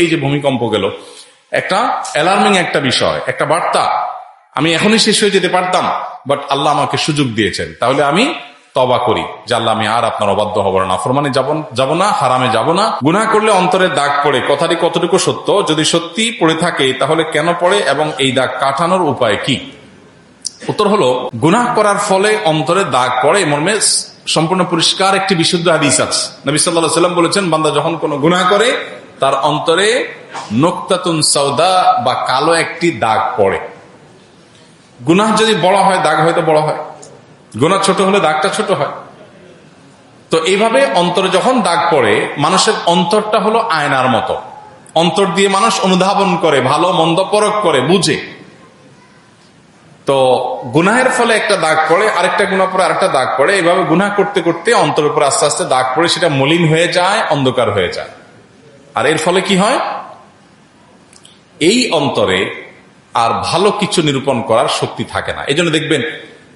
এই যে ভূমিকম্প গেল, একটা অ্যালার্মিং একটা বিষয়, একটা বার্তা। আমি এখনই শেষ হয়ে যেতে পারতাম বাট আল্লাহ আমাকে সুযোগ দিয়েছেন। তাহলে আমি তবা করি, যে আল্লাহ আমি আর আপনার অবাধ্য হব না ফরমানে যাব না, হারামে যাব না। গুনাহ করলে অন্তরে দাগ পড়ে, কথাটি কতটুকু সত্য? যদি সত্যি পড়ে থাকে, তাহলে কেন পড়ে এবং এই দাগ কাটানোর উপায় কি? উত্তর হলো, গুনাহ করার ফলে অন্তরে দাগ পড়ে মর্মে সম্পূর্ণ পরিষ্কার একটি বিশুদ্ধ হাদিস আছে। নবী সাল্লাহ সাল্লাম বলেছেন, বান্দা যখন কোনো গুনাহ করে তার অন্তরে নোক্তাতুন সৌদা বা কালো একটি দাগ পড়ে। গুনাহ যদি বড় হয়, দাগ হয়তো বড় হয়। গুনাহ ছোট হলে দাগটা ছোট হয়। তো এইভাবে অন্তরে যখন দাগ পড়ে, মানুষের অন্তরটা হলো আয়নার মতো। অন্তর দিয়ে মানুষ অনুধাবন করে, ভালো, মন্দ পরক করে, বুঝে। তো গুনাহের ফলে একটা দাগ পড়ে, আরেকটা গুণা পরে আরেকটা দাগ পড়ে। এইভাবে গুনাহ করতে করতে অন্তরের উপর আস্তে আস্তে দাগ পড়ে, সেটা মলিন হয়ে যায়, অন্ধকার হয়ে যায়। আর এর ফলে কি হয়? এই অন্তরে আর ভালো কিছু নিরূপণ করার শক্তি থাকে না। এই দেখবেন,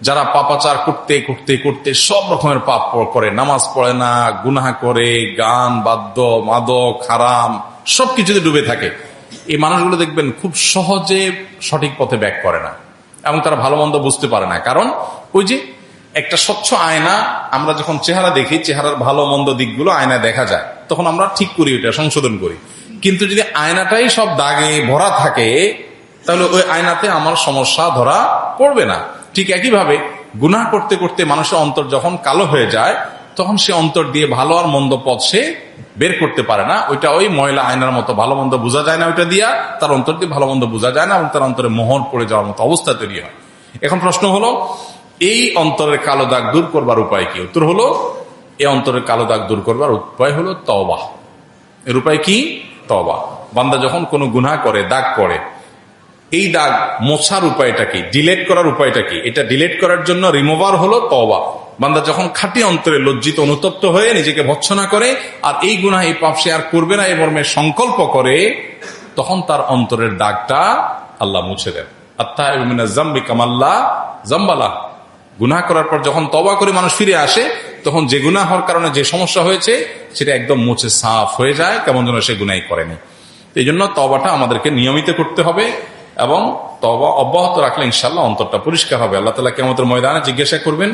যারা পাপাচার করতে করতে করতে সব রকমের পাপ করে। নামাজ পড়ে না, গুনাহ করে, গান, বাদ্য, মাদক, হারাম সবকিছুতে ডুবে থাকে। এই মানুষগুলো দেখবেন খুব সহজে সঠিক পথে ব্যাক করে না। এবং তারা ভালো মন্দ বুঝতে পারে না। কারণ ওই যে একটা স্বচ্ছ আয়না, আমরা যখন চেহারা দেখি, চেহারার ভালো, মন্দ দিকগুলো আয়নায় দেখা যায়, তখন আমরা ঠিক করি ওইটা, সংশোধন করি। কিন্তু যদি আয়নাটাই সব দাগে ভরা থাকে, তাহলে ওই আয়নাতে আমার সমস্যা ধরা পড়বে না। ঠিক একইভাবে, গুনাহ করতে করতে মানুষের অন্তর যখন কালো হয়ে যায়, তখন সে অন্তর দিয়ে ভালো আর মন্দ পথ সে বের করতে পারে না। ওইটা ওই ময়লা আয়নার মতো ভালো, মন্দ বোঝা যায় না ওইটা দিয়া, তার অন্তর দিয়ে ভালো, মন্দ বোঝা যায় না এবং তার অন্তরে মোহর পড়ে যাওয়ার মতো অবস্থা তৈরি হয়। এখন প্রশ্ন হলো এই অন্তরের কালো দাগ দূর করবার উপায় কি? উত্তর হলো, এই অন্তরের কালো দাগ দূর করবার উপায় হলো তওবা। এর উপায় কি? তবা বান্দা যখন কোনো গুনাহ করে, দাগ করে, এই দাগ মোছার উপায়টা কি? ডিলেট করার উপায়টা কি? এটা ডিলেট করার জন্য রিমুভার হলো তবা বান্দা যখন খাঁটি অন্তরে লজ্জিত, অনুতপ্ত হয়ে নিজেকে ভৎসনা করে, আর এই গুনাহ এই পাপ সে আর করবে না, এ মর্মে সংকল্প করে, তখন তার অন্তরের দাগটা আল্লাহ মুছে দেন। আত্মা জাম্বি কামাল্লা জাম্বালা গুনাহ করার পর যখন তবা করে মানুষ ফিরে আসে, তখন যে গুনাহ হওয়ার কারণে যে সমস্যা হয়েছে, সেটা একদম মুছে সাফ হয়ে যায়, কেমন যেন সে গুনাই করেনি। এই জন্য তবাটা আমাদেরকে নিয়মিত করতে হবে এবং তবা অব্যাহত রাখলে ইনশাল্লাহ অন্তরটা পরিষ্কার হবে। আল্লাহ তালা কেমতের ময়দানে জিজ্ঞাসা করবেন,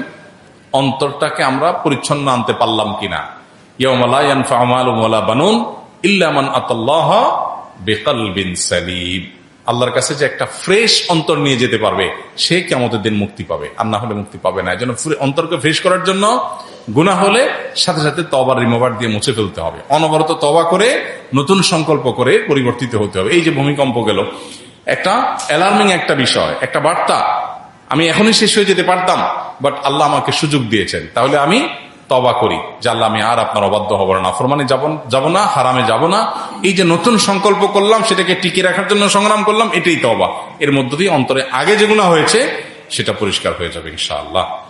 অন্তরটাকে আমরা পরিচ্ছন্ন আনতে পারলাম কিনা? বানুন ইল্লামান আতাল্লাহ বেকাল বিন সালিম। আল্লাহর কাছে যে একটা ফ্রেশ অন্তর নিয়ে যেতে পারবে, সে কেমতের দিন মুক্তি পাবে। আর না হলে মুক্তি পাবে না। এই জন্য অন্তরকে ফ্রেশ করার জন্য গুণা হলে সাথে সাথে তবার রিমোভার দিয়ে মুছে ফেলতে হবে। অনবরত তবা করে, নতুন সংকল্প করে পরিবর্তিত হতে হবে। এই যে ভূমিকম্প গেল, একটা অ্যালার্মিং একটা বিষয়, একটা বার্তা। আমি এখনই শেষ হয়ে যেতে পারতাম বাট আল্লাহ আমাকে সুযোগ দিয়েছেন। তাহলে আমি তবা করি। যে আল্লাহ, আমি আর আপনার অবাধ্য হব না। ফরমানে যাব যাব না, হারামে যাব না। এই যে নতুন সংকল্প করলাম, সেটাকে টিকে রাখার জন্য সংগ্রাম করলাম, এটাই তবা এর মধ্য দিয়ে অন্তরে আগে যেগুলো হয়েছে, সেটা পরিষ্কার হয়ে যাবে, ইনশাআল্লাহ।